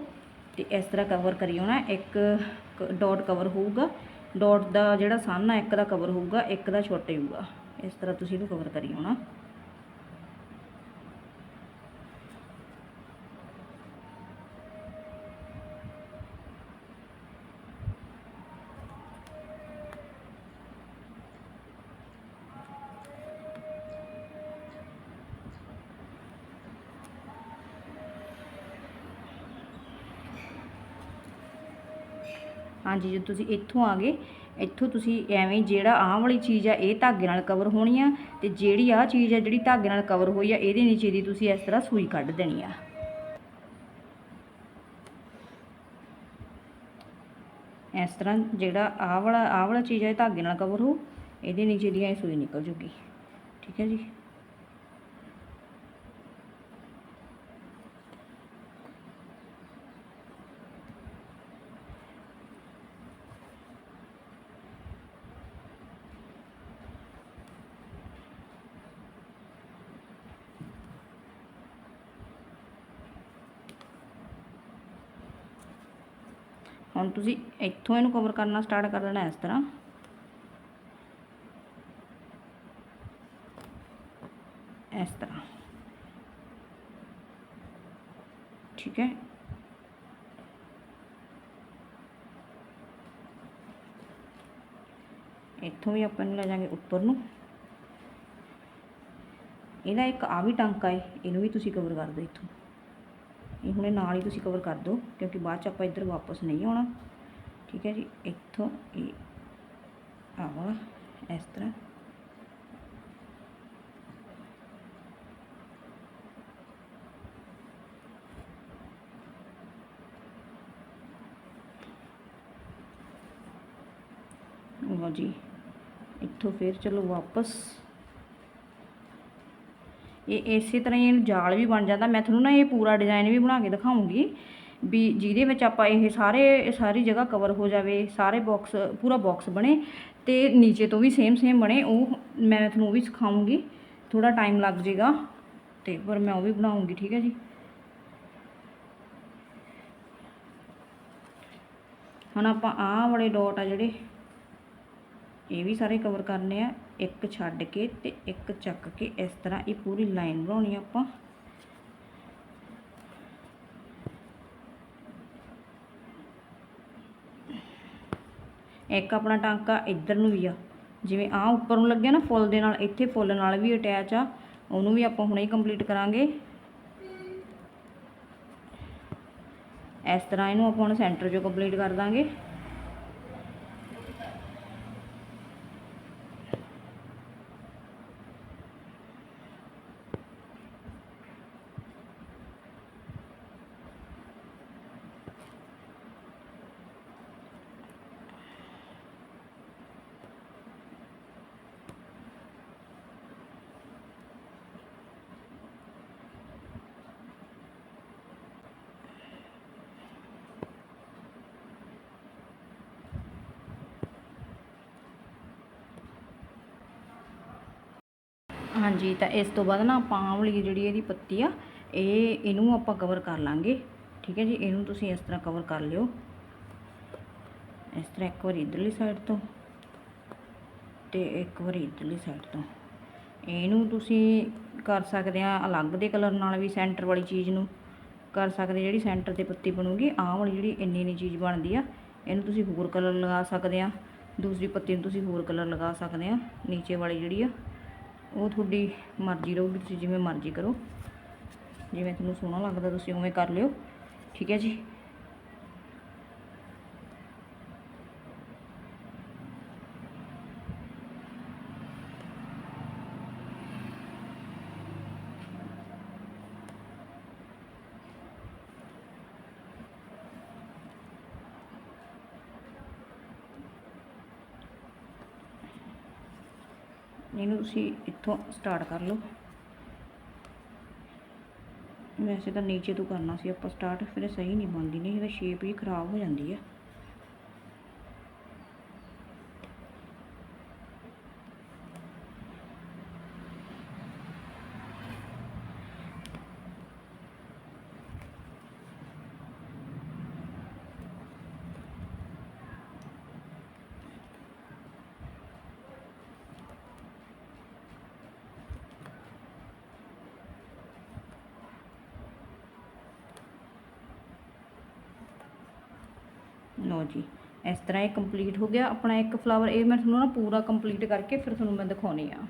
ਤੇ ਇਸ ਤਰ੍ਹਾਂ ਕਵਰ ਕਰੀ ਹੋਣਾ ਇੱਕ ਡਾਟ ਕਵਰ ਹੋਊਗਾ। ਡਾਟ ਦਾ ਜਿਹੜਾ ਸਨ ਆ ਇੱਕ ਦਾ ਕਵਰ ਹੋਊਗਾ, ਇੱਕ ਦਾ ਛੋਟੇ ਹੋਊਗਾ। ਇਸ ਤਰ੍ਹਾਂ ਤੁਸੀਂ ਇਹਨੂੰ ਕਵਰ ਕਰੀ ਹੋਣਾ ਹਾਂਜੀ ਜੇ ਤੁਸੀਂ ਇੱਥੋਂ ਆ ਗਏ, ਇੱਥੋਂ ਤੁਸੀਂ ਐਵੇਂ ਜਿਹੜਾ ਆਹ ਵਾਲੀ ਚੀਜ਼ ਆ, ਇਹ ਧਾਗੇ ਨਾਲ ਕਵਰ ਹੋਣੀ ਆ ਤੇ ਜਿਹੜੀ ਆਹ ਚੀਜ਼ ਆ, ਜਿਹੜੀ ਧਾਗੇ ਨਾਲ ਕਵਰ ਹੋਈ ਆ, ਇਹਦੇ ਨੀਚੇ ਦੀ ਤੁਸੀਂ ਇਸ ਤਰ੍ਹਾਂ ਸੂਈ ਕੱਢ ਦੇਣੀ ਆ। ਇਸ ਤਰ੍ਹਾਂ ਜਿਹੜਾ ਆਹ ਵਾਲਾ ਆਹ ਵਾਲਾ ਚੀਜ਼ ਆ, ਇਹ ਧਾਗੇ ਨਾਲ ਕਵਰ ਹੋ, ਇਹਦੇ ਨੀਚੇ ਦੀ ਇਹ ਸੂਈ ਨਿਕਲ ਜੂਗੀ। ਠੀਕ ਹੈ ਜੀ? ਹੁਣ ਤੁਸੀਂ ਇੱਥੋਂ ਇਹਨੂੰ ਕਵਰ ਕਰਨਾ ਸਟਾਰਟ ਕਰ ਦੇਣਾ ਇਸ ਤਰ੍ਹਾਂ। ਇਸ ਤਰ੍ਹਾਂ। ਠੀਕ ਹੈ। ਇੱਥੋਂ ਵੀ ਆਪਾਂ ਇਹਨੂੰ ਲੈ ਜਾਾਂਗੇ ਉੱਪਰ ਨੂੰ। ਇਹਦਾ ਇੱਕ ਆ ਵੀ ਟਾਂਕਾ ਹੈ ਇਹਨੂੰ ਵੀ ਤੁਸੀਂ ਕਵਰ ਕਰ ਦਿਓ ਇੱਥੋਂ। ਇਹ ਹੁਣੇ ਨਾਲ ਹੀ ਤੁਸੀਂ ਕਵਰ ਕਰ ਦਿਓ, ਕਿਉਂਕਿ ਬਾਅਦ ਚ ਆਪਾਂ ਇੱਧਰ ਵਾਪਸ ਨਹੀਂ ਆਉਣਾ। ਠੀਕ ਹੈ ਜੀ, ਇੱਥੋਂ ਇਹ ਆਵਾ ਇਸ ਤਰ੍ਹਾਂ। ਲਓ ਜੀ, ਇੱਥੋਂ ਫਿਰ ਚਲੋ ਵਾਪਸ। ਇਹ ਇਸੇ ਤਰ੍ਹਾਂ ਹੀ ਜਾਲ ਵੀ ਬਣ ਜਾਂਦਾ। ਮੈਂ ਤੁਹਾਨੂੰ ਨਾ ਇਹ ਪੂਰਾ ਡਿਜ਼ਾਈਨ ਵੀ ਬਣਾ ਕੇ ਦਿਖਾਉਂਗੀ ਵੀ ਜਿਹਦੇ ਵਿੱਚ ਆਪਾਂ ਇਹ ਸਾਰੇ, ਸਾਰੀ ਜਗ੍ਹਾ ਕਵਰ ਹੋ ਜਾਵੇ, ਸਾਰੇ ਬਾਕਸ ਪੂਰਾ ਬਾਕਸ ਬਣੇ ਤੇ ਨੀਚੇ ਤੋਂ ਵੀ ਸੇਮ ਸੇਮ ਬਣੇ। ਉਹ ਮੈਂ ਤੁਹਾਨੂੰ ਉਹ ਵੀ ਸਿਖਾਉਂਗੀ। ਥੋੜਾ ਟਾਈਮ ਲੱਗ ਜਾਏਗਾ ਤੇ ਪਰ ਮੈਂ ਉਹ ਵੀ ਬਣਾਉਂਗੀ, ਠੀਕ ਹੈ ਜੀ? ਹੁਣ ਆਪਾਂ ਆਹ ਵਾਲੇ ਡਾਟ ਆ ਜਿਹੜੇ, ਇਹ ਵੀ ਸਾਰੇ ਕਵਰ ਕਰਨੇ ਆ। ਇੱਕ ਛੱਡ ਕੇ ਤੇ ਇੱਕ ਚੱਕ ਕੇ ਇਸ ਤਰ੍ਹਾਂ ਇਹ ਪੂਰੀ ਲਾਈਨ ਬਣਾਉਣੀ ਆ ਆਪਾਂ। ਇੱਕ ਆਪਣਾ ਟਾਂਕਾ ਇੱਧਰ ਨੂੰ ਵੀ ਆ। ਜਿਵੇਂ ਆ ਉੱਪਰ ਨੂੰ ਲੱਗਿਆ ਨਾ ਫੁੱਲ ਦੇ ਨਾਲ, ਇੱਥੇ ਫੁੱਲ ਨਾਲ ਵੀ ਅਟੈਚ ਆ। ਉਹਨੂੰ ਵੀ ਆਪਾਂ ਹੁਣੇ ਹੀ ਕੰਪਲੀਟ ਕਰਾਂਗੇ। ਇਸ ਤਰ੍ਹਾਂ ਇਹਨੂੰ ਆਪਾਂ ਹੁਣ ਸੈਂਟਰ 'ਚੋਂ ਕੰਪਲੀਟ ਕਰ ਦਾਂਗੇ। ਹਾਂਜੀ, ਤਾਂ ਇਸ ਤੋਂ ਬਾਅਦ ਨਾ ਆਪਾਂ ਆਹ ਵਾਲੀ ਜਿਹੜੀ ਇਹਦੀ ਪੱਤੀ ਆ, ਇਹ, ਇਹਨੂੰ ਆਪਾਂ ਕਵਰ ਕਰ ਲਾਂਗੇ। ਠੀਕ ਹੈ ਜੀ, ਇਹਨੂੰ ਤੁਸੀਂ ਇਸ ਤਰ੍ਹਾਂ ਕਵਰ ਕਰ ਲਿਓ। ਇਸ ਤਰ੍ਹਾਂ ਇੱਕ ਵਾਰੀ ਇਧਰਲੀ ਸਾਈਡ ਤੋਂ ਤੇ ਇੱਕ ਵਾਰੀ ਇਧਰਲੀ ਸਾਈਡ ਤੋਂ। ਇਹਨੂੰ ਤੁਸੀਂ ਕਰ ਸਕਦੇ ਆ ਅਲੱਗ ਦੇ ਕਲਰ ਨਾਲ ਵੀ ਸੈਂਟਰ ਵਾਲੀ ਚੀਜ਼ ਨੂੰ ਕਰ ਸਕਦੇ ਜਿਹੜੀ ਸੈਂਟਰ ਤੇ ਪੱਤੀ ਬਣੂਗੀ। ਆਹ ਵਾਲੀ ਜਿਹੜੀ ਇੰਨੀ ਇੰਨੀ ਚੀਜ਼ ਬਣਦੀ ਆ, ਇਹਨੂੰ ਤੁਸੀਂ ਹੋਰ ਕਲਰ ਲਗਾ ਸਕਦੇ ਆ। ਦੂਸਰੀ ਪੱਤੀ ਨੂੰ ਤੁਸੀਂ ਹੋਰ ਕਲਰ ਲਗਾ ਸਕਦੇ ਆ। ਨੀਚੇ ਵਾਲੀ ਜਿਹੜੀ ਆ ਉਹ ਤੁਹਾਡੀ ਮਰਜ਼ੀ ਰਹੂਗੀ, ਤੁਸੀਂ ਜਿਵੇਂ ਮਰਜ਼ੀ ਕਰੋ। ਜਿਵੇਂ ਤੁਹਾਨੂੰ ਸੋਹਣਾ ਲੱਗਦਾ, ਤੁਸੀਂ ਉਵੇਂ ਕਰ ਲਿਓ। ਠੀਕ ਹੈ ਜੀ? ਇਹਨੂੰ ਤੁਸੀਂ ਇੱਥੋਂ ਸਟਾਰਟ ਕਰ ਲਓ। ਵੈਸੇ ਤਾਂ ਨੀਚੇ ਤੋਂ ਕਰਨਾ ਸੀ ਆਪਾਂ ਸਟਾਰਟ ਫਿਰ ਸਹੀ ਨਹੀਂ ਬਣਦੀ, ਨਹੀਂ ਇਹਦਾ ਸ਼ੇਪ ਹੀ ਖਰਾਬ ਹੋ ਜਾਂਦੀ ਹੈ। ਹਾਂਜੀ। ਇਸ ਤਰ੍ਹਾਂ ਇਹ ਕੰਪਲੀਟ ਹੋ ਗਿਆ। ਆਪਣਾ ਇੱਕ ਫਲਾਵਰ ਇਹ ਮੈਂ ਤੁਹਾਨੂੰ ਨਾ ਪੂਰਾ ਕੰਪਲੀਟ ਕਰਕੇ ਫਿਰ ਤੁਹਾਨੂੰ ਮੈਂ ਦਿਖਾਉਣੀ ਆ।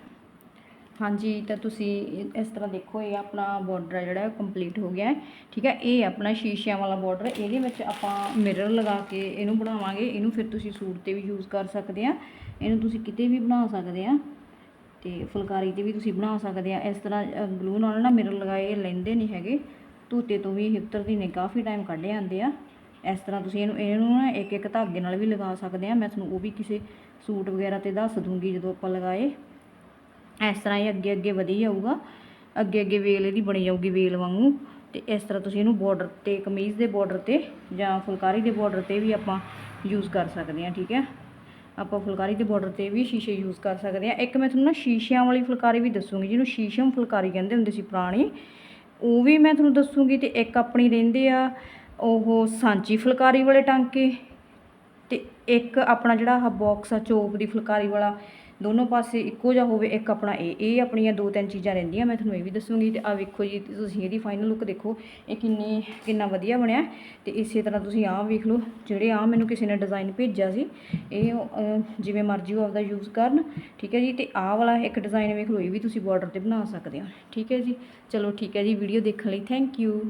ਹਾਂਜੀ, ਤਾਂ ਤੁਸੀਂ ਇਸ ਤਰ੍ਹਾਂ ਦੇਖੋ, ਇਹ ਆਪਣਾ ਬਾਰਡਰ ਹੈ ਜਿਹੜਾ ਕੰਪਲੀਟ ਹੋ ਗਿਆ। ਠੀਕ ਹੈ ਇਹ ਆਪਣਾ ਸ਼ੀਸ਼ਿਆਂ ਵਾਲਾ ਬਾਰਡਰ ਇਹਦੇ ਵਿੱਚ ਆਪਾਂ ਮਿਰਰ ਲਗਾ ਕੇ ਇਹਨੂੰ ਬਣਾਵਾਂਗੇ। ਇਹਨੂੰ ਫਿਰ ਤੁਸੀਂ ਸੂਟ ਤੇ ਵੀ ਯੂਜ਼ ਕਰ ਸਕਦੇ ਆ। ਇਹਨੂੰ ਤੁਸੀਂ ਕਿਤੇ ਵੀ ਬਣਾ ਸਕਦੇ ਆ। ਤੇ ਫੁਲਕਾਰੀ ਤੇ ਵੀ ਤੁਸੀਂ ਬਣਾ ਸਕਦੇ ਆ। ਇਸ ਤਰ੍ਹਾਂ ਗਲੂ ਨਾਲ ਨਾ ਮਿਰਰ ਲਗਾਏ, ਇਹ ਲੈਂਦੇ ਨਹੀਂ ਹੈਗੇ। ਧੂਤੇ ਤੋਂ ਵੀ ਹਿੱਤਰ ਦੀ ਨੇ। ਕਾਫੀ ਟਾਈਮ ਕੱਢੇ ਜਾਂਦੇ ਆ। ਇਸ ਤਰ੍ਹਾਂ ਤੁਸੀਂ ਇਹਨੂੰ ਇਹਨੂੰ ਨਾ ਇੱਕ ਇੱਕ ਧਾਗੇ ਨਾਲ ਵੀ ਲਗਾ ਸਕਦੇ ਆ। ਮੈਂ ਤੁਹਾਨੂੰ ਉਹ ਵੀ ਕਿਸੇ ਸੂਟ ਵਗੈਰਾ ਤੇ ਦੱਸ ਦੂੰਗੀ ਜਦੋਂ ਆਪਾਂ ਲਗਾਏ। ਇਸ ਤਰ੍ਹਾਂ ਇਹ ਅੱਗੇ ਅੱਗੇ ਵਧੀ ਜਾਊਗਾ। ਅੱਗੇ ਅੱਗੇ ਵੇਲ ਇਹਦੀ ਬਣੀ ਜਾਊਗੀ ਵੇਲ ਵਾਂਗੂ। ਤੇ ਇਸ ਤਰ੍ਹਾਂ ਤੁਸੀਂ ਇਹਨੂੰ ਬਾਰਡਰ ਤੇ, ਕਮੀਜ਼ ਦੇ ਬਾਰਡਰ ਤੇ ਜਾਂ ਫੁਲਕਾਰੀ ਦੇ ਬਾਰਡਰ ਤੇ ਵੀ ਆਪਾਂ ਯੂਜ਼ ਕਰ ਸਕਦੇ ਹਾਂ ਠੀਕ ਹੈ ਆਪਾਂ ਫੁਲਕਾਰੀ ਦੇ ਬਾਰਡਰ ਤੇ ਵੀ ਸ਼ੀਸ਼ੇ ਯੂਜ਼ ਕਰ ਸਕਦੇ ਹਾਂ ਇੱਕ ਮੈਂ ਤੁਹਾਨੂੰ ਨਾ ਸ਼ੀਸ਼ਿਆਂ ਵਾਲੀ ਫੁਲਕਾਰੀ ਵੀ ਦੱਸੂਗੀ, ਜਿਹਨੂੰ ਸ਼ੀਸ਼ਮ ਫੁਲਕਾਰੀ ਕਹਿੰਦੇ ਹੁੰਦੇ ਸੀ ਪੁਰਾਣੀ। ਉਹ ਵੀ ਮੈਂ ਤੁਹਾਨੂੰ ਦੱਸੂਗੀ ਤੇ ਇੱਕ ਆਪਣੀ ਰਹਿੰਦੇ ਆ। ਉਹ ਸਾਂਚੀ ਫੁਲਕਾਰੀ ਵਾਲੇ ਟਾਂਕੇ ਅਤੇ ਇੱਕ ਆਪਣਾ ਜਿਹੜਾ ਆਹ ਬਾਕਸ ਆ ਚੋਪ ਦੀ ਫੁਲਕਾਰੀ ਵਾਲਾ ਦੋਨੋਂ ਪਾਸੇ ਇੱਕੋ ਜਿਹਾ ਹੋਵੇ ਇੱਕ ਆਪਣਾ ਇਹ ਇਹ ਆਪਣੀਆਂ ਦੋ ਤਿੰਨ ਚੀਜ਼ਾਂ ਰਹਿੰਦੀਆਂ ਮੈਂ ਤੁਹਾਨੂੰ ਇਹ ਵੀ ਦੱਸੂਗੀ ਤੇ ਆ ਵੇਖੋ ਜੀ ਤੁਸੀਂ ਇਹਦੀ ਫਾਈਨਲ ਲੁੱਕ ਦੇਖੋ ਇਹ ਕਿੰਨੀ ਕਿੰਨਾ ਵਧੀਆ ਬਣਿਆ ਤੇ ਇਸੇ ਤਰ੍ਹਾਂ ਤੁਸੀਂ ਆਹ ਵੇਖ ਲਓ ਜਿਹੜੇ ਆ ਮੈਨੂੰ ਕਿਸੇ ਨੇ ਡਿਜ਼ਾਈਨ ਭੇਜਿਆ ਸੀ ਇਹ ਅਹ, ਜਿਵੇਂ ਮਰਜ਼ੀ ਉਹ ਆਪਦਾ ਯੂਜ਼ ਕਰਨ ਠੀਕ ਹੈ ਜੀ ਤੇ ਆਹ ਵਾਲਾ ਇੱਕ ਡਿਜ਼ਾਈਨ ਵੇਖ ਲਓ ਇਹ ਵੀ ਤੁਸੀਂ ਬਾਰਡਰ ਤੇ ਬਣਾ ਸਕਦੇ ਹੋ ਠੀਕ ਹੈ ਜੀ ਚਲੋ ਠੀਕ ਹੈ ਜੀ ਵੀਡੀਓ ਦੇਖਣ ਲਈ ਥੈਂਕ ਯੂ